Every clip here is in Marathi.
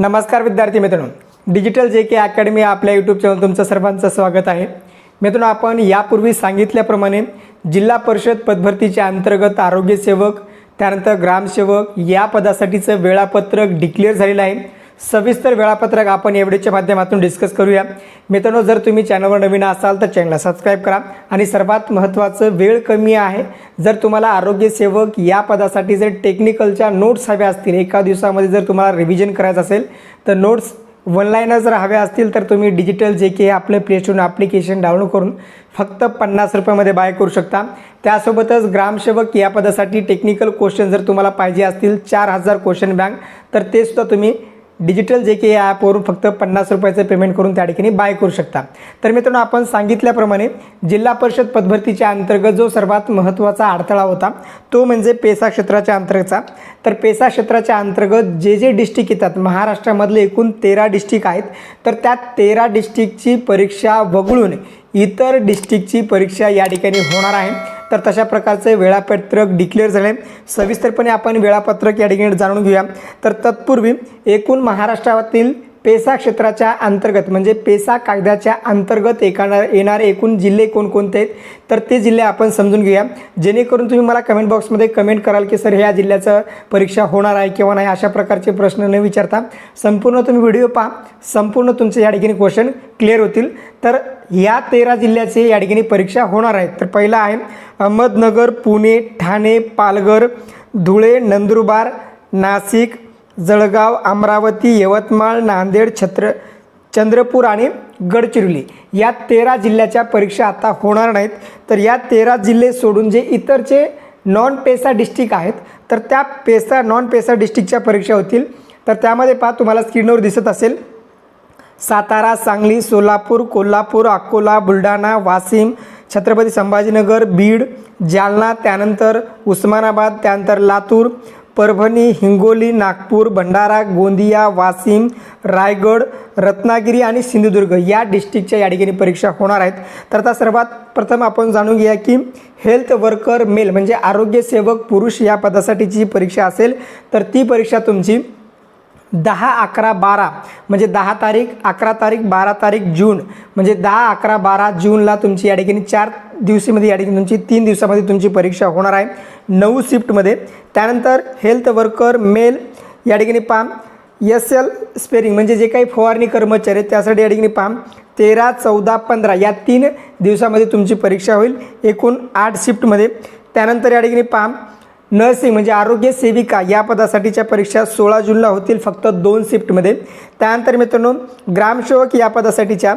नमस्कार विद्यार्थी मित्रांनो. डिजिटल जे के अकॅडमी आपल्या यूट्यूब चॅनल तुमचं सर्वांचं स्वागत आहे. मित्रांनो आपण यापूर्वी सांगितल्याप्रमाणे जिल्हा परिषद पदभरतीच्या अंतर्गत आरोग्यसेवक त्यानंतर ग्रामसेवक या पदासाठीचं वेळापत्रक डिक्लेअर झालेलं आहे. सविस्तर वेळापत्रक आपण या व्हिडिओच्या माध्यमातून डिस्कस करूया. मित्रांनो जर तुम्ही चॅनलवर नवीन असाल तर चॅनलला सबस्क्राईब करा. आणि सर्वात महत्त्वाचं वेळ कमी आहे. जर तुम्हाला आरोग्यसेवक या पदासाठी जर टेक्निकलच्या नोट्स हव्या असतील एका दिवसामध्ये जर तुम्हाला रिव्हिजन करायचं असेल तर नोट्स ऑनलाईनच जर हव्या असतील तर तुम्ही डिजिटल जे के आपलं प्ले स्टोर ॲप्लिकेशन डाउनलोड करून फक्त पन्नास रुपयामध्ये बाय करू शकता. त्यासोबतच ग्रामसेवक या पदासाठी टेक्निकल क्वेश्चन जर तुम्हाला पाहिजे असतील चार हजार क्वेश्चन बँक तर ते सुद्धा तुम्ही डिजिटल जे की या ॲपवरून फक्त पन्नास रुपयाचं पेमेंट करून त्या ठिकाणी बाय करू शकता. तर मित्रांनो आपण सांगितल्याप्रमाणे जिल्हा परिषद पदभरतीच्या अंतर्गत जो सर्वात महत्त्वाचा अडथळा होता तो म्हणजे पेसा क्षेत्राच्या अंतर्गतचा. तर पेसा क्षेत्राच्या अंतर्गत जे जे डिस्ट्रिक्ट येतात महाराष्ट्रामधले एकूण तेरा डिस्ट्रिक्ट आहेत तर त्या तेरा डिस्ट्रिक्टची परीक्षा वगळून इतर डिस्ट्रिक्टची परीक्षा या ठिकाणी होणार आहे. तर तशा प्रकारचे वेळापत्रक डिक्लेअर झाले. सविस्तरपणे आपण वेळापत्रक या ठिकाणी जाणून घेऊया. तर तत्पूर्वी एकूण महाराष्ट्रातील पेसा क्षेत्राच्या अंतर्गत म्हणजे पेसा कायद्याच्या अंतर्गत एकाणार येणारे एकूण जिल्हे कोणकोणते आहेत? तर ते जिल्हे आपण समजून घेऊया. जेणेकरून तुम्ही मला कमेंट बॉक्समध्ये कमेंट कराल की सर ह्या जिल्ह्याचं परीक्षा होणार आहे किंवा नाही? अशा प्रकारचे प्रश्न न विचारता संपूर्ण तुम्ही व्हिडिओ पहा. संपूर्ण तुमचे या ठिकाणी क्वेश्चन क्लिअर होतील. तर या तेरा जिल्ह्याचे या ठिकाणी परीक्षा होणार आहेत. तर पहिला आहे अहमदनगर पुणे ठाणे पालघर धुळे नंदुरबार नाशिक जळगाव अमरावती यवतमाळ नांदेड छत्र चंद्रपूर आणि गडचिरोली. या तेरा जिल्ह्याच्या परीक्षा आता होणार नाहीत. तर या तेरा जिल्हे सोडून जे इतरचे नॉन पेसा डिस्ट्रिक्ट आहेत तर त्या पेसा नॉन पेसा डिस्ट्रिक्टच्या परीक्षा होतील. तर त्यामध्ये पहा तुम्हाला स्क्रीनवर दिसत असेल. सातारा सांगली सोलापूर कोल्हापूर अकोला बुलढाणा वाशिम छत्रपती संभाजीनगर बीड जालना त्यानंतर उस्मानाबाद त्यानंतर लातूर परभणी हिंगोली नागपूर भंडारा गोंदिया वाशिम रायगड रत्नागिरी आणि सिंधुदुर्ग या डिस्ट्रिक्टच्या या ठिकाणी परीक्षा होणार आहेत. तर आता सर्वात प्रथम आपण जाणून घेऊया की हेल्थ वर्कर मेल म्हणजे आरोग्यसेवक पुरुष या पदासाठीची परीक्षा असेल तर ती परीक्षा तुमची दहा अकरा बारा म्हणजे दहा तारीख अकरा तारीख बारा तारीख जून. म्हणजे दहा अकरा बारा जूनला तुमची या ठिकाणी चार दिवसीमध्ये या ठिकाणी तुमची तीन दिवसामध्ये तुमची परीक्षा होणार आहे. नऊ शिफ्टमध्ये. त्यानंतर हेल्थ वर्कर मेल या ठिकाणी पाम एस एल स्पेरिंग म्हणजे जे काही फवारणी कर्मचारी आहेत त्यासाठी या ठिकाणी पाम तेरा चौदा पंधरा या तीन दिवसामध्ये तुमची परीक्षा होईल. एकूण आठ शिफ्टमध्ये. त्यानंतर या ठिकाणी पाम नर्सिंग म्हणजे आरोग्य सेविका या पदासाठीच्या परीक्षा सोळा जूनला होतील फक्त दोन शिफ्टमध्ये. त्यानंतर मित्रांनो ग्रामसेवक या पदासाठीच्या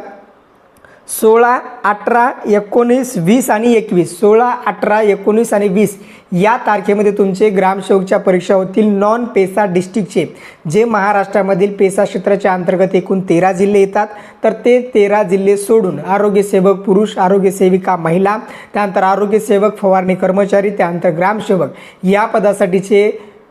सोळा अठरा एकोणीस वीस आणि एकवीस. सोळा अठरा एकोणीस आणि वीस या तारखेमध्ये तुमचे ग्रामसेवकच्या परीक्षा होतील नॉन पेसा डिस्ट्रिक्टचे जे महाराष्ट्रामधील पेसा क्षेत्राच्या अंतर्गत एकूण तेरा जिल्हे येतात. तर ते तेरा जिल्हे सोडून आरोग्यसेवक पुरुष आरोग्यसेविका महिला त्यानंतर आरोग्यसेवक फवारणी कर्मचारी त्यानंतर ग्रामसेवक या पदासाठीचे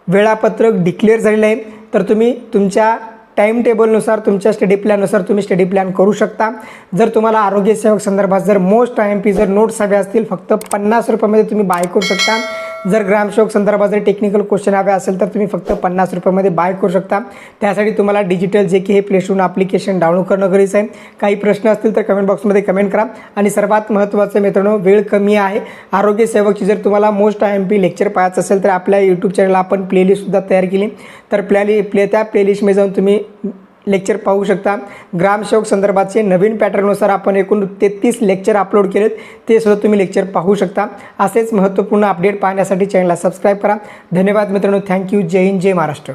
वेळापत्रक डिक्लेअर झालेले आहे. तर तुम्ही तुमच्या टाईम टेबलनुसार तुमच्या स्टडी प्लॅननुसार तुम्ही स्टडी प्लॅन करू शकता. जर तुम्हाला आरोग्यसेवक संदर्भात जर मोस्ट आय एम पी जर नोट्स हवे असतील फक्त पन्नास रुपयामध्ये तुम्ही बाय करू शकता. जर ग्रामसेवक संदर्भात जर टेक्निकल क्वेश्चन हवे असेल तर तुम्ही फक्त पन्नास रुपयामध्ये बाय करू शकता. त्यासाठी तुम्हाला डिजिटल जे की हे प्ले स्टोर ॲप्लिकेशन डाउनलोड करणं गरजेचं आहे. काही प्रश्न असतील तर कमेंट बॉक्समध्ये कमेंट करा. आणि सर्वात महत्त्वाचं मित्रांनो वेळ कमी आहे. आरोग्यसेवकची जर तुम्हाला most I M P lecture पाहायचं असेल तर आपल्या यूट्यूब चॅनलला आपण प्लेलिस्टसुद्धा तयार केली. तर प्लॅली प्ले त्या प्लेलिस्टमध्ये जाऊन तुम्ही लेक्चर पाहू शकता. ग्रामसेवक संदर्भाचे नवीन पॅटर्ननुसार आपण एकूण तेहतीस लेक्चर अपलोड केलेत. ते सुद्धा तुम्ही लेक्चर पाहू शकता. असेच महत्त्वपूर्ण अपडेट पाहण्यासाठी चॅनलला सबस्क्राईब करा. धन्यवाद मित्रांनो. थँक्यू जय हिंद जय महाराष्ट्र.